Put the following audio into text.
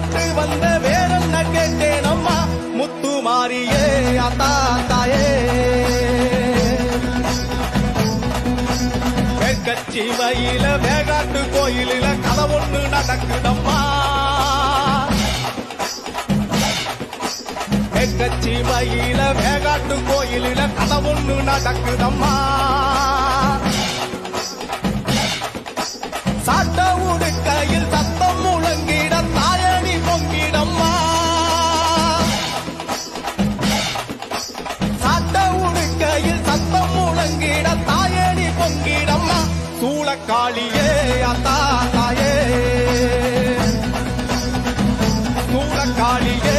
பட்டு வந்த வேறென்ன கேட்டேன் அம்மா முத்து மாறியே அத்தா தாயே. கட்சி வயில வேகாட்டு கோயிலில கதை ஒண்ணு நடக்குதம்மா கட்சி வயில வேகாட்டு கோயிலில கதை ஒண்ணு நடக்குதம்மா பொங்கிட தாயேடி பொங்கிடம்மா. சூளக்காளியே அத்தா தாயே. சூளக்காளியே